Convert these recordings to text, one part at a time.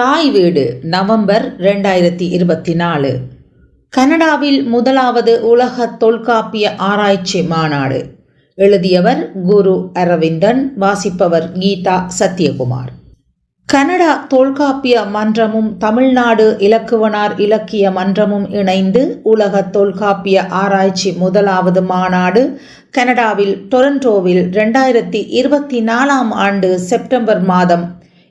தாய் வீடு நவம்பர் ரெண்டாயிரத்தி இருபத்தி நாலு. கனடாவில் முதலாவது உலக தொல்காப்பிய ஆராய்ச்சி மாநாடு. எழுதியவர் குரு அரவிந்தன் வாசிப்பவர் கீதா சத்யகுமார். கனடா தொல்காப்பிய மன்றமும் தமிழ்நாடு இலக்குவனார் இலக்கிய மன்றமும் இணைந்து உலக தொல்காப்பிய ஆராய்ச்சி முதலாவது மாநாடு கனடாவில் டொரண்டோவில் ரெண்டாயிரத்தி இருபத்தி நாலாம் ஆண்டு செப்டம்பர் மாதம்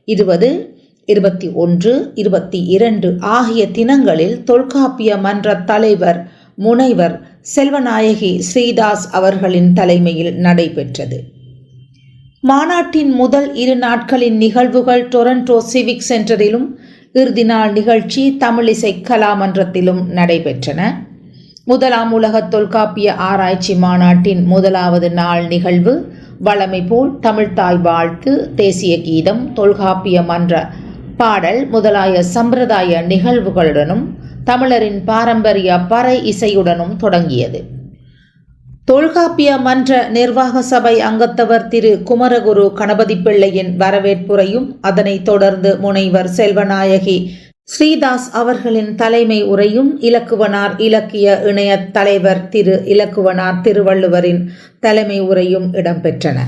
இருபது இருபத்தி ஒன்று இருபத்தி இரண்டு ஆகிய தினங்களில் தொல்காப்பிய மன்ற தலைவர் முனைவர் செல்வநாயகி ஸ்ரீதாஸ் அவர்களின் தலைமையில் நடைபெற்றது. மாநாட்டின் முதல் இரு நாட்களின் நிகழ்வுகள் டொரண்டோ சிவிக் சென்டரிலும் இறுதி நாள் நிகழ்ச்சி தமிழிசை கலாமன்றத்திலும் நடைபெற்றன. முதலாம் உலக தொல்காப்பிய ஆராய்ச்சி மாநாட்டின் முதலாவது நாள் நிகழ்வு வளமை போல் தமிழ்தாய் வாழ்த்து தேசிய கீதம் தொல்காப்பிய மன்ற பாடல் முதலாய சம்பிரதாய நிகழ்வுகளுடனும் தமிழரின் பாரம்பரிய பறை இசையுடனும் தொடங்கியது. தொல்காப்பிய மன்ற நிர்வாக சபை அங்கத்தவர் திரு குமரகுரு கணபதி பிள்ளையின் வரவேற்புரையும் அதனைத் தொடர்ந்து முனைவர் செல்வநாயகி ஸ்ரீதாஸ் அவர்களின் தலைமை உரையும் இலக்குவனார் இலக்கிய இணைய தலைவர் திரு இலக்குவனார் திருவள்ளுவரின் தலைமை உரையும் இடம்பெற்றன.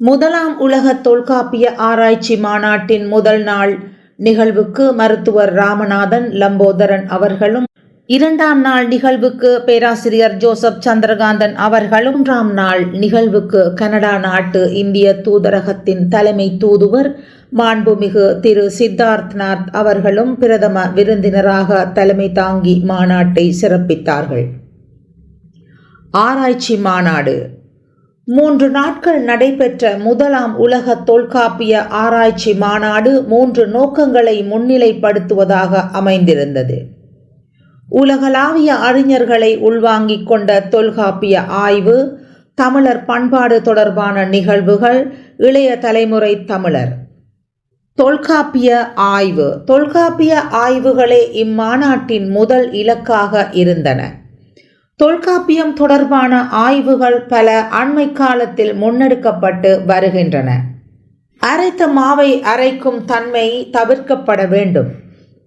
முதலாம் உலக தொல்காப்பிய ஆராய்ச்சி மாநாட்டின் முதல் நாள் நிகழ்வுக்கு மருத்துவர் ராமநாதன் லம்போதரன் அவர்களும் இரண்டாம் நாள் நிகழ்வுக்கு பேராசிரியர் ஜோசப் சந்திரகாந்தன் அவர்களும் மூன்றாம் நாள் நிகழ்வுக்கு கனடா நாட்டு இந்திய தூதரகத்தின் தலைமை தூதுவர் மாண்புமிகு திரு சித்தார்த்நாத் அவர்களும் பிரதம விருந்தினராக தலைமை தாங்கி மாநாட்டை சிறப்பித்தார்கள். ஆராய்ச்சி மாநாடு மூன்று நாட்கள் நடைபெற்ற முதலாம் உலக தொல்காப்பிய ஆராய்ச்சி மாநாடு மூன்று நோக்கங்களை முன்னிலைப்படுத்துவதாக அமைந்திருந்தது. உலகளாவிய அறிஞர்களை உள்வாங்கிக் கொண்ட தொல்காப்பிய ஆய்வு தமிழர் பண்பாடு தொடர்பான நிகழ்வுகள் இளைய தலைமுறை தமிழர். தொல்காப்பிய ஆய்வு. தொல்காப்பிய ஆய்வுகளே இம்மாநாட்டின் முதல் இலக்காக இருந்தன. தொல்காப்பியம் தொடர்பான ஆய்வுகள் பல அண்மை காலத்தில் முன்னெடுக்கப்பட்டு வருகின்றன. அரைத்த மாவை அரைக்கும் தன்மை தவிர்க்கப்பட வேண்டும்.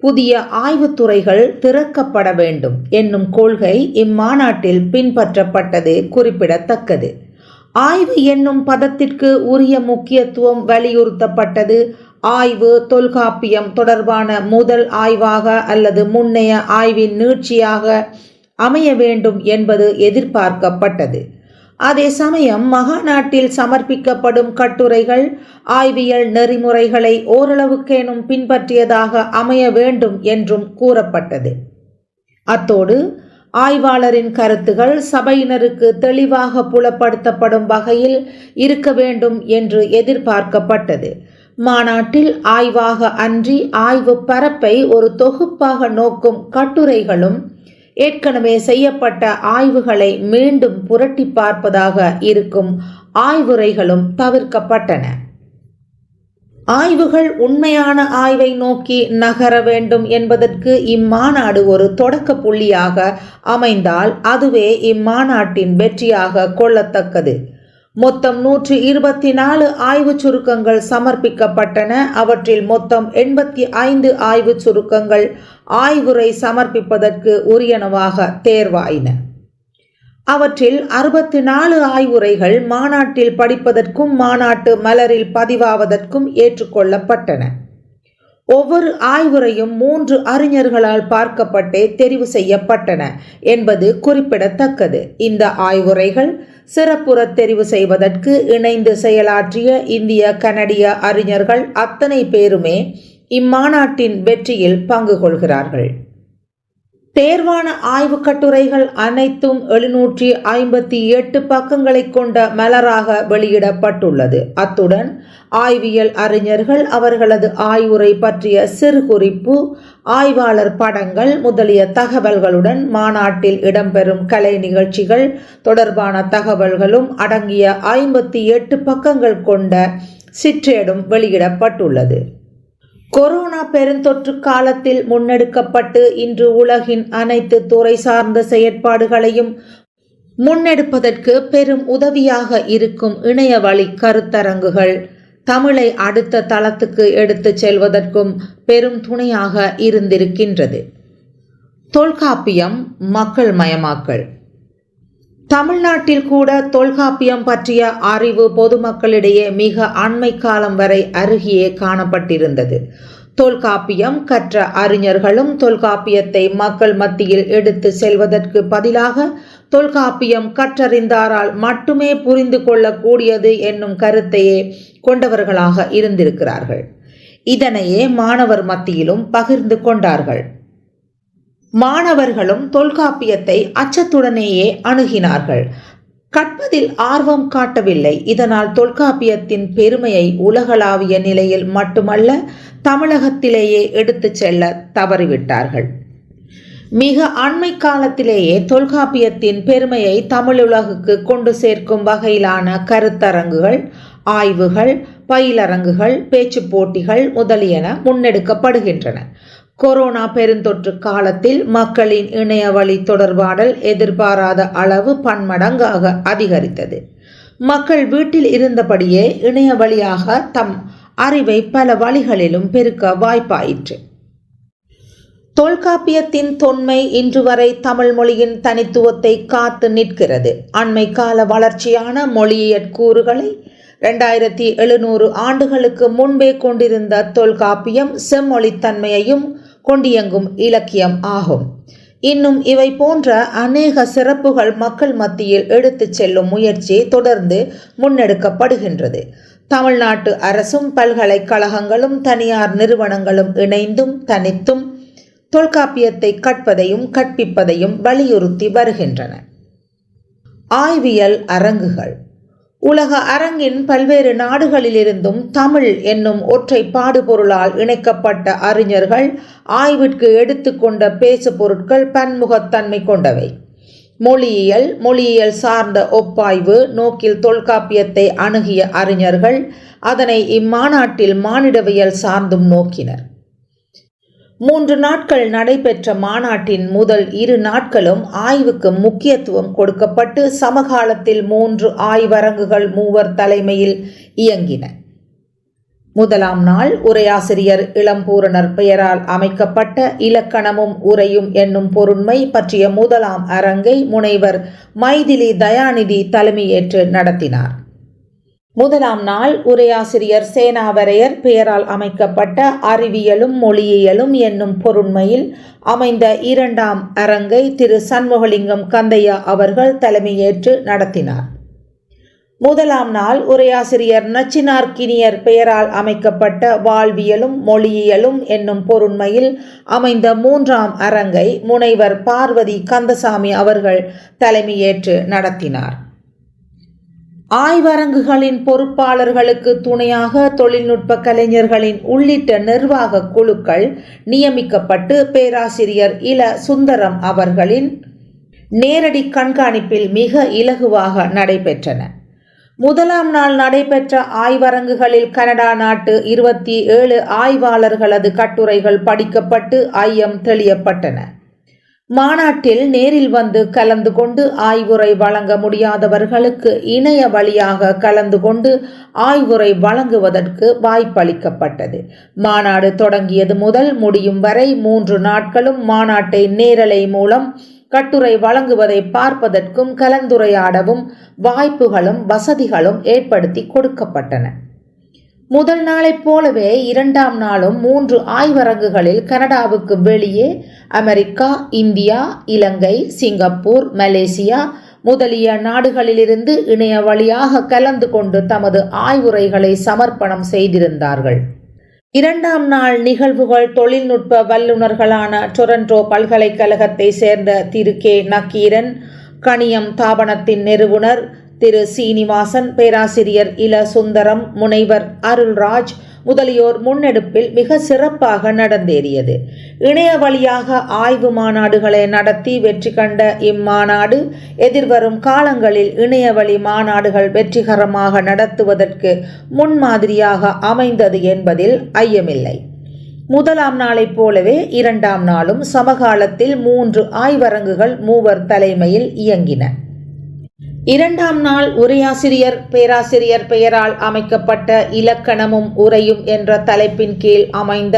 புதிய ஆய்வுத்துறைகள் திறக்கப்பட வேண்டும் என்னும் கொள்கை இம்மாநாட்டில் பின்பற்றப்பட்டது குறிப்பிடத்தக்கது. ஆய்வு என்னும் பதத்திற்கு உரிய முக்கியத்துவம் வலியுறுத்தப்பட்டது. ஆய்வு தொல்காப்பியம் தொடர்பான முதல் ஆய்வாக அல்லது முன்னைய ஆய்வின் நீட்சியாக அமைய வேண்டும் என்பது எதிர்பார்க்கப்பட்டது. அதே சமயம் மகாநாட்டில் சமர்ப்பிக்கப்படும் கட்டுரைகள் ஆய்வியல் நெறிமுறைகளை ஓரளவுக்கேனும் பின்பற்றியதாக அமைய வேண்டும் என்றும் கூறப்பட்டது. அத்தோடு ஆய்வாளரின் கருத்துகள் சபையினருக்கு தெளிவாக புலப்படுத்தப்படும் வகையில் இருக்க வேண்டும் என்று எதிர்பார்க்கப்பட்டது. மாநாட்டில் ஆய்வாக அன்றி ஆய்வு பரப்பை ஒரு தொகுப்பாக நோக்கும் கட்டுரைகளும் ஏற்கனவே செய்யப்பட்ட ஆய்வுகளை மீண்டும் புரட்டி பார்ப்பதாக இருக்கும் ஆய்வுரைகளும் தவிர்க்கப்பட்டன. ஆய்வுகள் உண்மையான ஆய்வை நோக்கி நகர வேண்டும் என்பதற்கு இம்மாநாடு ஒரு தொடக்க புள்ளியாக அமைந்தால் அதுவே இம்மாநாட்டின் வெற்றியாக கொள்ளத்தக்கது. மொத்தம் நூற்றி இருபத்தி நாலு ஆய்வு சுருக்கங்கள் சமர்ப்பிக்கப்பட்டன. அவற்றில் மொத்தம் எண்பத்தி ஐந்து ஆய்வு சுருக்கங்கள் ஆய்வுரை சமர்ப்பிப்பதற்கு உரியனவாக தேர்வாயின. அவற்றில் அறுபத்தி நாலு ஆய்வுரைகள் மாநாட்டில் படிப்பதற்கும் மாநாட்டு மலரில் பதிவாவதற்கும் ஏற்றுக்கொள்ளப்பட்டன. ஒவ்வொரு ஆய்வுரையும் மூன்று அறிஞர்களால் பார்க்கப்பட்டே தெரிவு செய்யப்பட்டன என்பது குறிப்பிடத்தக்கது. இந்த ஆய்வுரைகள் சிறப்புற தெரிவு செய்வதற்கு இணைந்து செயலாற்றிய இந்திய கனடிய அறிஞர்கள் அத்தனை பேருமே இம்மாநாட்டின் வெற்றியில் பங்கு கொள்கிறார்கள். தேர்வான ஆய்வு கட்டுரைகள் அனைத்தும் எழுநூற்றி ஐம்பத்தி எட்டு பக்கங்களை கொண்ட மலராக வெளியிடப்பட்டுள்ளது. அத்துடன் ஆய்வியல் அறிஞர்கள் அவர்களது ஆய்வுரை பற்றிய சிறு குறிப்பு ஆய்வாளர் படங்கள் முதலிய தகவல்களுடன் மாநாட்டில் இடம்பெறும் கலை நிகழ்ச்சிகள் தொடர்பான தகவல்களும் அடங்கிய ஐம்பத்தி எட்டு பக்கங்கள் கொண்ட சிற்றேடும் வெளியிடப்பட்டுள்ளது. கொரோனா பெருந்தொற்று காலத்தில் முன்னெடுக்கப்பட்டு இன்று உலகின் அனைத்து துறை சார்ந்த செயற்பாடுகளையும் முன்னெடுப்பதற்கு பெரும் உதவியாக இருக்கும் இணையவழி கருத்தரங்குகள். தமிழை அடுத்த தளத்துக்கு எடுத்துச் செல்வதற்கும் பெரும் துணையாக இருந்திருக்கின்றது. தொல்காப்பியம் மக்கள் மயமாக்கல். தமிழ்நாட்டில் கூட தொல்காப்பியம் பற்றிய அறிவு பொதுமக்களிடையே மிக அண்மை காலம் வரை அருகியே காணப்பட்டிருந்தது. தொல்காப்பியம் கற்ற அறிஞர்களும் தொல்காப்பியத்தை மக்கள் மத்தியில் எடுத்து செல்வதற்கு பதிலாக தொல்காப்பியம் கற்றறிந்தாரால் மட்டுமே புரிந்து கொள்ளக்கூடியது என்னும் கருத்தையே கொண்டவர்களாக இருந்திருக்கிறார்கள். இதனையே மாணவர் மத்தியிலும் பகிர்ந்து கொண்டார்கள். மாணவர்களும் தொல்காப்பியத்தை அச்சத்துடனேயே அணுகினார்கள். கற்பதில் ஆர்வம் காட்டவில்லை. இதனால் தொல்காப்பியத்தின் பெருமையை உலகளாவிய நிலையில் மட்டுமல்ல தமிழகத்திலேயே எடுத்துச் செல்ல தவறிவிட்டார்கள். மிக அண்மை காலத்திலேயே தொல்காப்பியத்தின் பெருமையை தமிழுலகுக்கு கொண்டு சேர்க்கும் வகையிலான கருத்தரங்குகள் ஆய்வுகள் பயிலரங்குகள் பேச்சு போட்டிகள் முதலியன முன்னெடுக்கப்படுகின்றன. கொரோனா பெருந்தொற்று காலத்தில் மக்களின் இணையவழி தொடர்பாடல் எதிர்பாராத அளவு பன்மடங்காக அதிகரித்தது. மக்கள் வீட்டில் இருந்தபடியே இணைய வழியாக தம் அறிவை பல வழிகளிலும் பெருக்க வாய்ப்பாயிற்று. தொல்காப்பியத்தின் தொன்மை இன்று வரை தமிழ் மொழியின் தனித்துவத்தை காத்து நிற்கிறது. அண்மை கால வளர்ச்சியான மொழியியற் கூறுகளை ரெண்டாயிரத்தி எழுநூறு ஆண்டுகளுக்கு முன்பே கொண்டிருந்த தொல்காப்பியம் செம்மொழித்தன்மையையும் கொண்டியங்கும் இலக்கியம் ஆகும். இன்னும் இவை போன்ற அநேக சிறப்புகள் மக்கள் மத்தியில் எடுத்துச் செல்லும் முயற்சி தொடர்ந்து முன்னெடுக்கப்படுகின்றது. தமிழ்நாட்டு அரசும் பல்கலைக்கழகங்களும் தனியார் நிறுவனங்களும் இணைந்தும் தனித்தும் தொல்காப்பியத்தை கற்பதையும் கற்பிப்பதையும் வலியுறுத்தி வருகின்றன. ஆய்வியல் அரங்குகள். உலக அரங்கின் பல்வேறு நாடுகளிலிருந்தும் தமிழ் என்னும் ஒற்றை பாடுபொருளால் இணைக்கப்பட்ட அறிஞர்கள் ஆய்விற்கு எடுத்துக்கொண்ட பேசு பொருட்கள் பன்முகத்தன்மை கொண்டவை. மொழியியல் மொழியியல் சார்ந்த ஒப்பாய்வு நோக்கில் தொல்காப்பியத்தை அணுகிய அறிஞர்கள் அதனை இம்மாநாட்டில் மானிடவியல் சார்ந்தும் நோக்கினர். மூன்று நாட்கள் நடைபெற்ற மாநாட்டின் முதல் இரு நாட்களும் ஆய்வுக்கு முக்கியத்துவம் கொடுக்கப்பட்டு சமகாலத்தில் மூன்று ஆய்வரங்குகள் மூவர் தலைமையில் இயங்கின. முதலாம் நாள் உரையாசிரியர் இளம்பூரணர் பெயரால் அமைக்கப்பட்ட இலக்கணமும் உரையும் என்னும் பொருண்மை பற்றிய முதலாம் அரங்கை முனைவர் மைதிலி தயாநிதி தலைமையேற்று நடத்தினார். முதலாம் நாள் உரையாசிரியர் சேனாவரையர் பெயரால் அமைக்கப்பட்ட அறிவியலும் மொழியியலும் என்னும் பொருண்மையில் அமைந்த இரண்டாம் அரங்கை திரு சண்முகலிங்கம் கந்தையா அவர்கள் தலைமையேற்று நடத்தினார். முதலாம் நாள் உரையாசிரியர் நச்சினார்கினியர் பெயரால் அமைக்கப்பட்ட வாழ்வியலும் மொழியியலும் என்னும் பொருண்மையில் அமைந்த மூன்றாம் அரங்கை முனைவர் பார்வதி கந்தசாமி அவர்கள் தலைமையேற்று நடத்தினார். ஆய்வரங்குகளின் பொறுப்பாளர்களுக்கு துணையாக தொழில்நுட்ப கலைஞர்களின் உள்ளிட்ட நிர்வாக குழுக்கள் நியமிக்கப்பட்டு பேராசிரியர் இல சுந்தரம் அவர்களின் நேரடி கண்காணிப்பில் மிக இலகுவாக நடைபெற்றன. முதலாம் நாள் நடைபெற்ற ஆய்வரங்குகளில் கனடா நாட்டு இருபத்தி ஏழு ஆய்வாளர்களது கட்டுரைகள் படிக்கப்பட்டு ஐயம் தெளியப்பட்டன. மாநாட்டில் நேரில் வந்து கலந்து கொண்டு ஆய்வுரை வழங்க முடியாதவர்களுக்கு இணைய வழியாக கலந்து கொண்டு ஆய்வுரை வழங்குவதற்கு வாய்ப்பளிக்கப்பட்டது. மாநாடு தொடங்கியது முதல் முடியும் வரை மூன்று நாட்களும் மாநாட்டை நேரலை மூலம் கட்டுரை வழங்குவதை பார்ப்பதற்கும் கலந்துரையாடவும் வாய்ப்புகளும் வசதிகளும் ஏற்படுத்தி கொடுக்கப்பட்டன. முதல் நாளைப் போலவே இரண்டாம் நாளும் மூன்று ஆய்வரங்குகளில் கனடாவுக்கு வெளியே America India Ilangai Singapore Malaysia முதலிய நாடுகளிலிருந்து இணைய வழியாக கலந்து கொண்டு தமது ஆய்வுரைகளை சமர்ப்பணம் செய்திருந்தார்கள். இரண்டாம் நாள் நிகழ்வுகள் தொழில்நுட்ப வல்லுநர்களான டொரண்டோ பல்கலைக்கழகத்தை சேர்ந்த திரு கே நக்கீரன் கணியம் தாபனத்தின் நிறுவனர் திரு சீனிவாசன் பேராசிரியர் இல சுந்தரம் முனைவர் அருள்ராஜ் முதலியோர் முன்னெடுப்பில் மிக சிறப்பாக நடந்தேறியது. இணைய வழியாக ஆய்வு மாநாடுகளை நடத்தி வெற்றி கண்ட இம்மாநாடு எதிர்வரும் காலங்களில் இணையவழி மாநாடுகள் வெற்றிகரமாக நடத்துவதற்கு முன்மாதிரியாக அமைந்தது என்பதில் ஐயமில்லை. முதலாம் நாளைப் போலவே இரண்டாம் நாளும் சமகாலத்தில் மூன்று ஆய்வரங்குகள் மூவர் தலைமையில் இயங்கின. இரண்டாம் நாள் உரையாசிரியர் பேராசிரியர் பெயரால் அமைக்கப்பட்ட இலக்கணமும் உரையும் என்ற தலைப்பின் கீழ் அமைந்த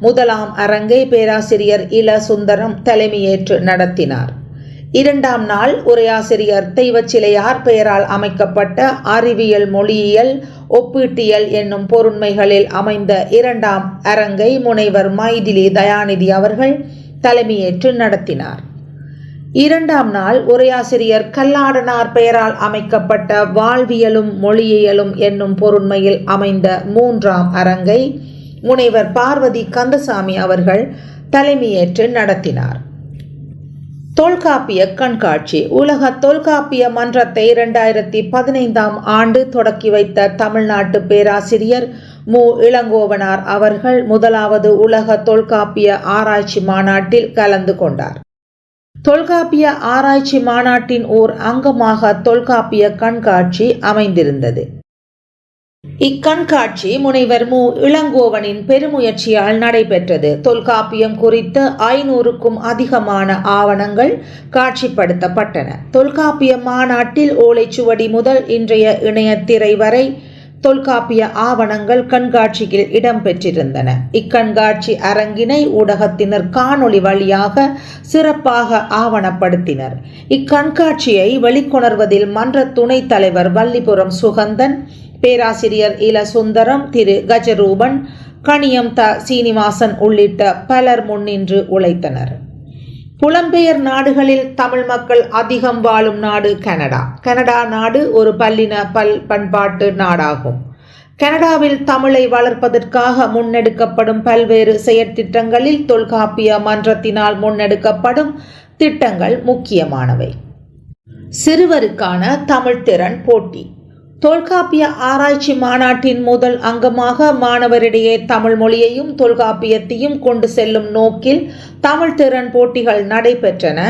முதலாம் அரங்கை பேராசிரியர் இல சுந்தரம் தலைமையேற்று நடத்தினார். இரண்டாம் நாள் உரையாசிரியர் தெய்வச்சிலையார் பெயரால் அமைக்கப்பட்ட அறிவியல் மொழியியல் ஒப்பீட்டியல் என்னும் பொருண்மைகளில் அமைந்த இரண்டாம் அரங்கை முனைவர் மைதிலி தயாநிதி அவர்கள் தலைமையேற்று நடத்தினார். இரண்டாம் நாள் உரையாசிரியர் கல்லாடனார் பெயரால் அமைக்கப்பட்ட வாழ்வியலும் மொழியியலும் என்னும் பொருண்மையில் அமைந்த மூன்றாம் அரங்கை முனைவர் பார்வதி கந்தசாமி அவர்கள் தலைமையேற்று நடத்தினார். தொல்காப்பிய கண்காட்சி. உலக தொல்காப்பிய மன்றத்தை இரண்டாயிரத்தி பதினைந்தாம் ஆண்டு தொடக்கி வைத்த தமிழ்நாட்டு பேராசிரியர் மு. இளங்கோவனார் அவர்கள் முதலாவது உலக தொல்காப்பிய ஆராய்ச்சி மாநாட்டில் கலந்து கொண்டார். தொல்காப்பிய ஆராய்ச்சி மாநாட்டின் ஓர் அங்கமாக தொல்காப்பிய கண்காட்சி அமைந்திருந்தது. இக்கண்காட்சி முனைவர் மு. இளங்கோவனின் பெருமுயற்சியால் நடைபெற்றது. தொல்காப்பியம் குறித்த ஐநூறுக்கும் அதிகமான ஆவணங்கள் காட்சிப்படுத்தப்பட்டன. தொல்காப்பிய மாநாட்டில் ஓலைச்சுவடி முதல் இன்றைய இணையத்திரை வரை தொல்காப்பிய ஆவணங்கள் கண்காட்சியில் இடம்பெற்றிருந்தன. இக்கண்காட்சி அரங்கினை ஊடகத்தினர் காணொளி வழியாக சிறப்பாக ஆவணப்படுத்தினர். இக்கண்காட்சியை வெளிக்கொணர்வதில் மன்ற துணைத் தலைவர் வல்லிபுரம் சுகந்தன் பேராசிரியர் இல சுந்தரம் திரு. கஜரூபன் கணியம் த சீனிவாசன் உள்ளிட்ட பலர் முன்னின்று உழைத்தனர். புலம்பெயர் நாடுகளில் தமிழ் மக்கள் அதிகம் வாழும் நாடு கனடா. கனடா நாடு ஒரு பல்லின பல் பண்பாட்டு நாடாகும். கனடாவில் தமிழை வளர்ப்பதற்காக முன்னெடுக்கப்படும் பல்வேறு செயற்திட்டங்களில் தொல்காப்பிய மன்றத்தினால் முன்னெடுக்கப்படும் திட்டங்கள் முக்கியமானவை. சிறுவருக்கான தமிழ்திறன் போட்டி. தொல்காப்பிய ஆராய்ச்சி மாநாட்டின் முதல் அங்கமாக மாணவரிடையே தமிழ் மொழியையும் தொல்காப்பியத்தையும் கொண்டு செல்லும் நோக்கில் தமிழ் திறன் போட்டிகள் நடைபெற்றன.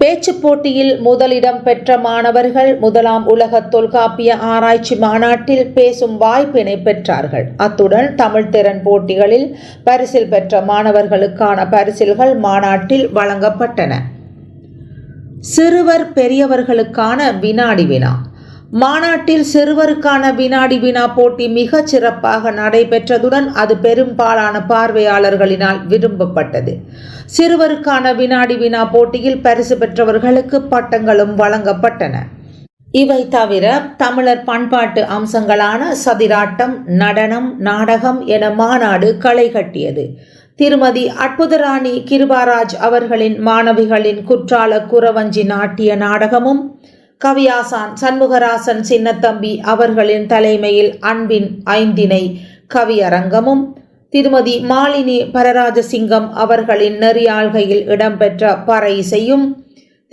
பேச்சு போட்டியில் முதலிடம் பெற்ற மாணவர்கள் முதலாம் உலக தொல்காப்பிய ஆராய்ச்சி மாநாட்டில் பேசும் வாய்ப்பினை பெற்றார்கள். அத்துடன் தமிழ் திறன் போட்டிகளில் பரிசில் பெற்ற மாணவர்களுக்கான பரிசில்கள் மாநாட்டில் வழங்கப்பட்டன. சிறுவர் பெரியவர்களுக்கான வினாடி வினா. மாநாட்டில் சிறுவருக்கான வினாடி வினா போட்டி மிக சிறப்பாக நடைபெற்றதுடன் அது பெரும்பாலான பார்வையாளர்களினால் விரும்பப்பட்டது. சிறுவருக்கான வினாடி வினா போட்டியில் பரிசு பெற்றவர்களுக்கு பட்டங்களும் வழங்கப்பட்டன. இவை தவிர தமிழர் பண்பாட்டு அம்சங்களான சதிராட்டம் நடனம் நாடகம் என மாநாடு களை கட்டியது. திருமதி அற்புதராணி கிருபாராஜ் அவர்களின் மாணவிகளின் குற்றால குறவஞ்சி நாட்டிய நாடகமும் கவியாசான் சண்முகராசன் சின்னத்தம்பி அவர்களின் தலைமையில் அன்பின் ஐந்தினை கவியரங்கமும் திருமதி மாலினி பரராஜசிங்கம் அவர்களின் நெறியாள்கையில் இடம்பெற்ற பறை இசையும்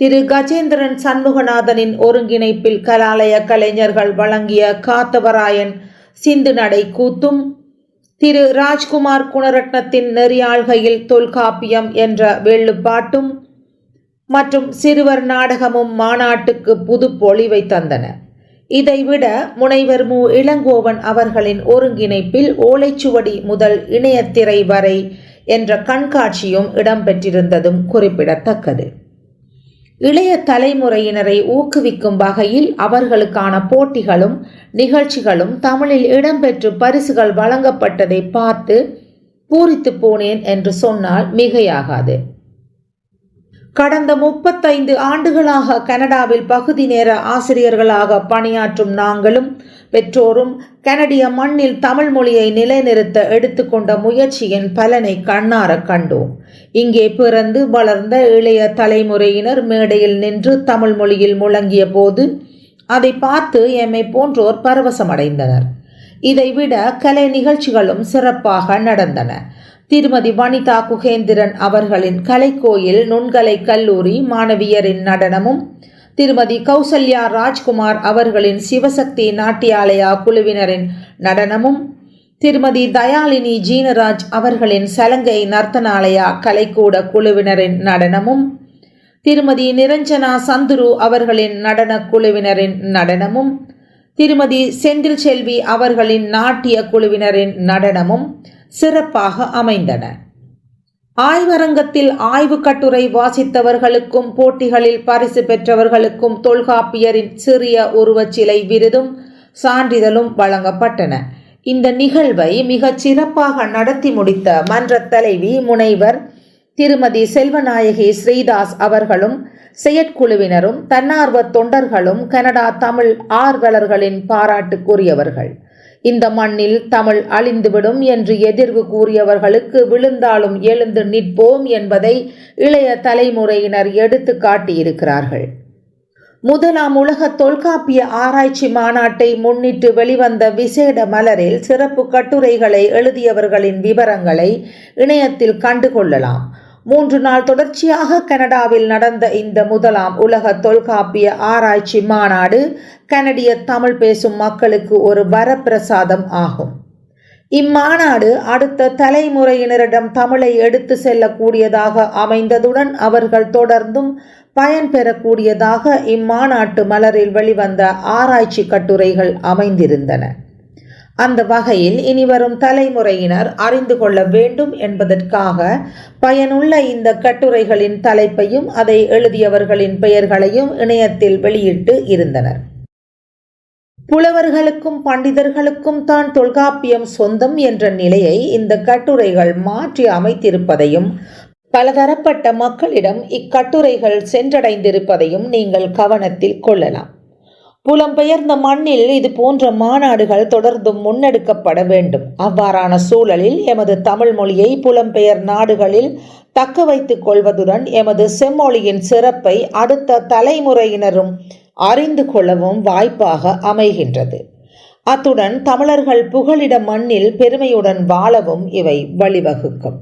திரு கஜேந்திரன் சண்முகநாதனின் ஒருங்கிணைப்பில் கலாலய கலைஞர்கள் வழங்கிய காத்தவராயன் சிந்து நடை கூத்தும் திரு ராஜ்குமார் குணரட்னத்தின் நெறியாள்கையில் தொல்காப்பியம் என்ற வெள்ளுப்பாட்டும் மற்றும் சிறுவர் நாடகமும் மாநாட்டுக்கு புது பொழிவை தந்தன. இதைவிட முனைவர் மு. இளங்கோவன் அவர்களின் ஒருங்கிணைப்பில் ஓலைச்சுவடி முதல் இணையத்திரை வரை என்ற கண்காட்சியும் இடம்பெற்றிருந்ததும் குறிப்பிடத்தக்கது. இளைய தலைமுறையினரை ஊக்குவிக்கும் வகையில் அவர்களுக்கான போட்டிகளும் நிகழ்ச்சிகளும் தமிழில் இடம்பெற்று பரிசுகள் வழங்கப்பட்டதை பார்த்து பூரித்து போனேன் என்று சொன்னால் மிகையாகாது. கடந்த முப்பத்தைந்து ஆண்டுகளாக கனடாவில் பகுதி நேர ஆசிரியர்களாக பணியாற்றும் நாங்களும் பெற்றோரும் கனடிய மண்ணில் தமிழ் மொழியை நிலைநிறுத்த எடுத்துக்கொண்ட முயற்சியின் பலனை கண்ணார கண்டோம். இங்கே பிறந்து வளர்ந்த இளைய தலைமுறையினர் மேடையில் நின்று தமிழ் மொழியில் முழங்கிய போது அதை பார்த்து எம்மை போன்றோர் பரவசமடைந்தனர். இதைவிட கலை நிகழ்ச்சிகளும் சிறப்பாக நடந்தன. திருமதி வனிதா குகேந்திரன் அவர்களின் கலைக்கோயில் நுண்கலை கல்லூரி மாணவியரின் நடனமும் திருமதி கௌசல்யா ராஜ்குமார் அவர்களின் சிவசக்தி நாட்டியாலயா குழுவினரின் நடனமும் திருமதி தயாலினி ஜீனராஜ் அவர்களின் சலங்கை நர்த்தனாலயா கலைக்கூட குழுவினரின் நடனமும் திருமதி நிரஞ்சனா சந்துரு அவர்களின் நடனக் குழுவினரின் நடனமும் திருமதி செந்தில் செல்வி அவர்களின் நாட்டிய குழுவினரின் நடனமும் சிறப்பாக அமைந்தன. ஆய்வரங்கத்தில் ஆய்வு கட்டுரை வாசித்தவர்களுக்கும் போட்டிகளில் பரிசு பெற்றவர்களுக்கும் தொல்காப்பியரின் சிறிய உருவச்சிலை விருதும் சான்றிதழும் வழங்கப்பட்டன. இந்த நிகழ்வை மிகச் சிறப்பாக நடத்தி முடித்த மன்றத் தலைவி முனைவர் திருமதி செல்வநாயகி ஸ்ரீதாஸ் அவர்களும் செயற்குழுவினரும் தன்னார்வ தொண்டர்களும் கனடா தமிழ் ஆர்வலர்களின் பாராட்டுக்குரியவர்கள் இந்த மண்ணில் தமிழ் அழிந்துவிடும் என்று எதிர்வு கூறியவர்களுக்கு விழுந்தாலும் எழுந்து நிற்போம் என்பதை இளைய தலைமுறையினர் எடுத்து காட்டியிருக்கிறார்கள். முதலாம் உலக தொல்காப்பிய ஆராய்ச்சி மாநாட்டை முன்னிட்டு வெளிவந்த விசேட மலரில் சிறப்பு கட்டுரைகளை எழுதியவர்களின் விவரங்களை இணையத்தில் கண்டுகொள்ளலாம். மூன்று நாள் தொடர்ச்சியாக கனடாவில் நடந்த இந்த முதலாம் உலக தொல்காப்பிய ஆராய்ச்சி மாநாடு கனடிய தமிழ் பேசும் மக்களுக்கு ஒரு வரப்பிரசாதம் ஆகும். இம்மாநாடு அடுத்த தலைமுறையினரிடம் தமிழை எடுத்து செல்லக்கூடியதாக அமைந்ததுடன் அவர்கள் தொடர்ந்தும் பயன் பெறக்கூடியதாக இம்மாநாட்டு மலரில் வெளிவந்த ஆராய்ச்சி கட்டுரைகள் அமைந்திருந்தன. அந்த வகையில் இனிவரும் தலைமுறையினர் அறிந்து கொள்ள வேண்டும் என்பதற்காக பயனுள்ள இந்த கட்டுரைகளின் தலைப்பையும் அதை எழுதியவர்களின் பெயர்களையும் இணையத்தில் வெளியிட்டு இருந்தனர். புலவர்களுக்கும் பண்டிதர்களுக்கும் தான் தொல்காப்பியம் சொந்தம் என்ற நிலையை இந்த கட்டுரைகள் மாற்றி அமைத்திருப்பதையும் பலதரப்பட்ட மக்களிடம் இக்கட்டுரைகள் சென்றடைந்திருப்பதையும் நீங்கள் கவனத்தில் கொள்ளலாம். புலம்பெயர்ந்த மண்ணில் இது போன்ற மாநாடுகள் தொடர்ந்தும் முன்னெடுக்கப்பட வேண்டும். அவ்வாறான சூழலில் எமது தமிழ் மொழியை புலம்பெயர் நாடுகளில் தக்க வைத்துக் கொள்வதுடன் எமது செம்மொழியின் சிறப்பை அடுத்த தலைமுறையினரும் அறிந்து கொள்ளவும் வாய்ப்பாக அமைகின்றது. அத்துடன் தமிழர்கள் புகலிட மண்ணில் பெருமையுடன் வாழவும் இவை வழிவகுக்கும்.